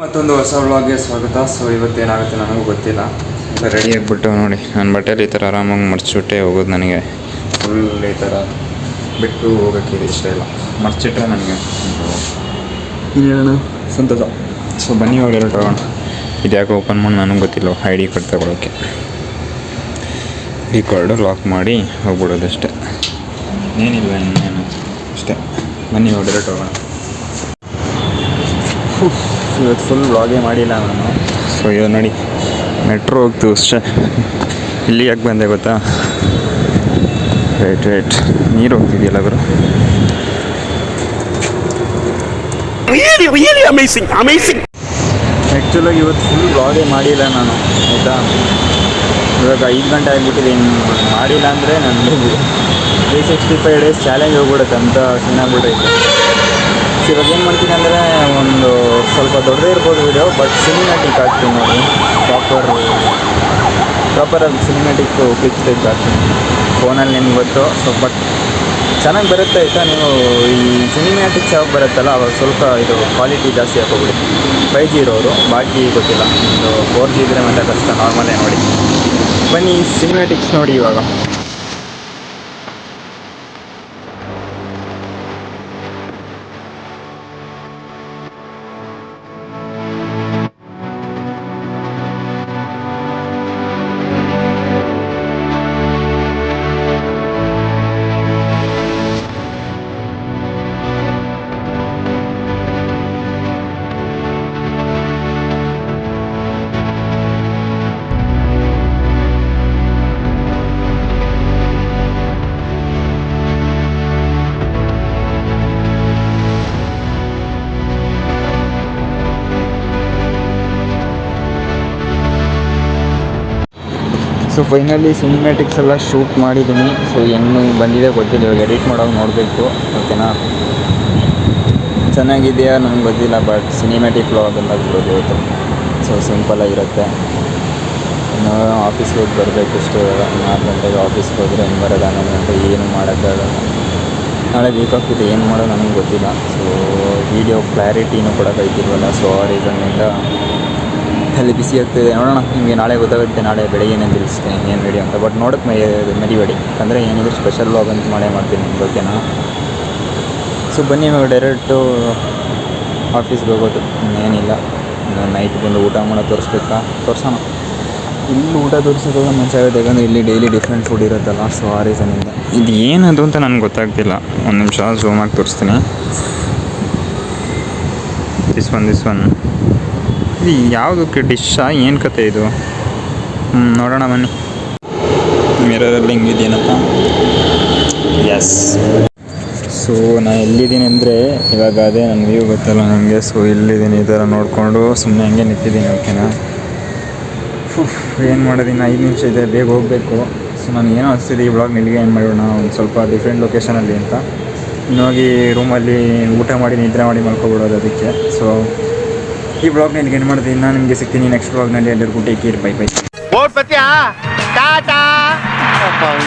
ಮತ್ತೊಂದು ಹೊಸ ವ್ಲಾಗ್ಗೆ ಸ್ವಾಗತ. ಸೊ ಇವತ್ತೇನಾಗುತ್ತೆ ನನಗೂ ಗೊತ್ತಿಲ್ಲ. ರೆಡಿ ಆಗಿಬಿಟ್ಟು ನೋಡಿ. ನನ್ನ ಬಟ್ಟೆಲಿ ಈ ಥರ ಆರಾಮಾಗಿ ಮರ್ಚಿಬಿಟ್ಟೆ ಹೋಗೋದು ನನಗೆ. ಫುಲ್ ಈ ಥರ ಬಿಟ್ಟು ಹೋಗೋಕ್ಕೆ ಇಷ್ಟ ಇಲ್ಲ. ಮರ್ಚಿಟ್ರೆ ನನಗೆ ಇನ್ನೇನು ಸಂತೋಷ. ಸೊ ಬನ್ನಿ ಎರಡು ಹೋಗೋಣ ಇದು ಯಾಕೆ ಓಪನ್ ಮಾಡಿ ನನಗೆ ಗೊತ್ತಿಲ್ಲ. ಐ ಡಿ ಕಾರ್ಡ್ ತಗೊಳ್ಳೋಕ್ಕೆ ಈ ಕಾರ್ಡು ಲಾಕ್ ಮಾಡಿ ಹೋಗ್ಬಿಡೋದು ಅಷ್ಟೇ. ಏನಿಲ್ಲ ಇನ್ನೇನು. ಅಷ್ಟೇ. ಬನ್ನಿ ಡೈರೆಕ್ಟ್ ಹೋಗೋಣ ಇವತ್ತು ಫುಲ್ ವ್ಲಾಗೇ ಮಾಡಿಲ್ಲ ನಾನು. ಸೊ ಇವಾಗ ನೋಡಿ ಮೆಟ್ರೋ ಹೋಗ್ತು ಅಷ್ಟೇ. ಇಲ್ಲಿ ಯಾಕೆ ಬಂದೆ ಗೊತ್ತಾ? ರೈಟ್ ರೈಟ್ ನೀರು ಹೋಗ್ತಿದೆಯಲ್ಲ ಗುರು. ಆ್ಯಕ್ಚುಲಾಗಿ ಇವತ್ತು ಫುಲ್ ವ್ಲಾಗೇ ಮಾಡಿಲ್ಲ ನಾನು ಆಯಿತಾ? ಇವಾಗ ಐದು ಗಂಟೆ ಆಗಿಬಿಟ್ಟಿದೆ ಇನ್ನು ಮಾಡಿಲ್ಲ ಅಂದರೆ ನನಗೆ three sixty five days challenge ಹೋಗ್ಬಿಡುತ್ತೆ ಅಂತ ಸೀನಾಗ್ಬಿಟ್ಟೈತೆ ಸೊ ಇವಾಗ ಏನು ಮಾಡ್ತೀನಿ ಅಂದರೆ ಒಂದು ಸ್ವಲ್ಪ ದೊಡ್ಡದೇ ಇರ್ಬೋದು ವಿಡಿಯೋ ಬಟ್ ಸಿನಿಮ್ಯಾಟಿಕ್ ಆಗ್ತೀನಿ ನಾನು ಪ್ರಾಪರ್ ಪ್ರಾಪರಾಗಿ ಸಿನಿಮ್ಯಾಟಿಕ್ ಕ್ಲಿಕ್ಸ್ ಟೈಪ್ ಆಗ್ತೀನಿ ಫೋನಲ್ಲಿ ನಿಮ್ಗೆ ಗೊತ್ತು ಸೊ ಬಟ್ ಚೆನ್ನಾಗಿ ಬರುತ್ತೆ ಆಯಿತಾ ನೀವು? ಈ ಸಿನಿಮ್ಯಾಟಿಕ್ಸ್ ಯಾವಾಗ ಬರುತ್ತಲ್ಲ, ಅವಾಗ ಸ್ವಲ್ಪ ಇದು ಕ್ವಾಲಿಟಿ ಜಾಸ್ತಿ ಹಾಕೋಬಿಡಿ ಫೈ ಜಿ ಇರೋರು, ಬಾಕಿ ಗೊತ್ತಿಲ್ಲ. ಒಂದು ಫೋರ್ ಜಿ ಇದ್ರೆ ಮತ್ತೆ ಕಷ್ಟ ನಾರ್ಮಲೇ ನೋಡಿ. ಬನ್ನಿ ಸಿನಿಮ್ಯಾಟಿಕ್ಸ್ ನೋಡಿ ಇವಾಗ. ಸೊ ಫೈನಲಿ ಸಿನಿಮ್ಯಾಟಿಕ್ಸ್ ಎಲ್ಲ ಶೂಟ್ ಮಾಡಿದ್ದೀನಿ ಸೊ ಹೆಂಗೆ ಬಂದಿದೆ, ಗೊತ್ತಿಲ್ಲ. ಇವಾಗ ಎಡಿಟ್ ಮಾಡೋದು ನೋಡಬೇಕು. ಓಕೆನಾ ಚೆನ್ನಾಗಿದೆಯಾ? ನನಗೆ ಗೊತ್ತಿಲ್ಲ ಬಟ್ ಸಿನಿಮ್ಯಾಟಿಕ್ ವ್ಲಾಗ್ ಎಲ್ಲ ಬಿಡೋದು ಸೊ ಸಿಂಪಲಾಗಿರುತ್ತೆ ಇನ್ನು ಆಫೀಸ್ಗೆ ಹೋಗಿ ಬರಬೇಕು ಇಷ್ಟು ನಾಲ್ಕು ಗಂಟೆಗೆ ಆಫೀಸ್ಗೆ ಹೋದರೆ ಹೆಂಗೆ ಬರೋದು, ಹನ್ನೊಂದು ಗಂಟೆ ಏನು ಮಾಡೋಕ್ಕಾಗಲ್ಲ ನಾಳೆ ವೀಕ್ ಆಫ್ ಇದೆ, ಏನು ಮಾಡೋದು ನನಗೆ ಗೊತ್ತಿಲ್ಲ. ಸೊ ವೀಡಿಯೋ ಕ್ಲಾರಿಟಿನೂ ಕೊಡೋಕ್ಕಾಯ್ತಿಲ್ವಲ್ಲ? ಸೊ ಆ ರೀಸನ್ನಿಂದ ತಲೆ ಬಿಸಿ ಆಗ್ತಿದೆ. ನೋಡೋಣ ನಿಮಗೆ ನಾಳೆ ಗೊತ್ತಾಗುತ್ತೆ. ನಾಳೆ ಬೆಳಗ್ಗೆ ಏನೇನು ತಿಳಿಸ್ತೇನೆ, ಏನು ರೆಡಿ ಅಂತ. ಬಟ್ ನೋಡಕ್ಕೆ ಮೈ ಮರಿಬೇಡಿ ಅಂದರೆ ಏನಿದ್ರು ಸ್ಪೆಷಲ್ ವ್ಲಾಗ್ ಅಂತ ಮಾಡೇ ಮಾಡ್ತೀನಿ ಓಕೆನಾ ಸೊ ಬನ್ನಿ ಇವಾಗ ಡೈರೆಕ್ಟು ಆಫೀಸ್ಗೆ ಹೋಗೋದು. ಇನ್ನೇನಿಲ್ಲ. ನೈಟ್ ಬಂದು ಊಟ ಮಾಡೋ ತೋರಿಸ್ಬೇಕಾ? ತೋರ್ಸೋಣ. ಇಲ್ಲಿ ಊಟ ತೋರಿಸೋದು ಮುಂಚೆ ಆಗುತ್ತೆ. ಯಾಕಂದರೆ ಇಲ್ಲಿ ಡೈಲಿ ಡಿಫ್ರೆಂಟ್ ಫುಡ್ ಇರುತ್ತಲ್ಲ ಸೊ ಆ ರೀಸನಿಂದ ಇದು. ಏನದು ಅಂತ ನನಗೆ ಗೊತ್ತಾಗ್ತಿಲ್ಲ. ಒಂದು ನಿಮಿಷ ಝೂಮಾಗಿ ತೋರಿಸ್ತೀನಿ. ದಿಸ್ ಒನ್ ದಿಸ್ ಒನ್ ಇದು ಯಾವುದಕ್ಕೆ ಡಿಶ್ಶಾ ಏನು ಕತೆ ಇದು? ಹ್ಞೂ ನೋಡೋಣ ಬನ್ನಿ. ಮಿರರಲ್ಲಿ ಹಿಂಗಿದೆಯೇನಪ್ಪ? ಎಸ್ ಸೊ ನಾನು ಎಲ್ಲಿದ್ದೀನಿ ಅಂದರೆ ಇವಾಗ ಅದೇ ನನ್ನ ವ್ಯೂ ಗೊತ್ತಲ್ಲ ನನಗೆ ಸೊ ಇಲ್ಲಿದ್ದೀನಿ ಈ ಥರ ನೋಡಿಕೊಂಡು ಸುಮ್ಮನೆ ಹಂಗೆ ನಿಂತಿದ್ದೀನಿ ಓಕೆನಾ ಏನು ಮಾಡೋದಿನ್ನು ಐದು ನಿಮಿಷ ಇದೆ ಬೇಗ ಹೋಗಬೇಕು. ಸೊ ನಾನು ಏನೋ ಅನಿಸ್ತಿದೆ ಈ ಬ್ಲಾಗ್ ನಿಲ್ಲಿಗೆ ಏನು ಮಾಡೋಣ? ಒಂದು ಸ್ವಲ್ಪ ಡಿಫ್ರೆಂಟ್ ಲೊಕೇಶನಲ್ಲಿ ಅಂತ. ಇನ್ನೋಗಿ ಹೋಗಿ ರೂಮಲ್ಲಿ ಊಟ ಮಾಡಿ ನಿದ್ರೆ ಮಾಡಿ ಮಲ್ಕೊಬಿಡೋದು ಅದಕ್ಕೆ. ಸೊ ಈ ಬ್ಲಾಗ್ ನಿನ್ಗೆ ಏನು ಮಾಡ್ತೀನಿ ನಾನು ನಿಮಗೆ ಸಿಗ್ತೀನಿ ನೆಕ್ಸ್ಟ್ ಬ್ಲಾಗ್ನಲ್ಲಿ ಎಲ್ಲರಿಗೂ ಟೇಕ್ ಕೇರ್ ಬೈ ಬೈ ಓಟ್ ಬತ್ತೀಯಾ ಟಾಟಾ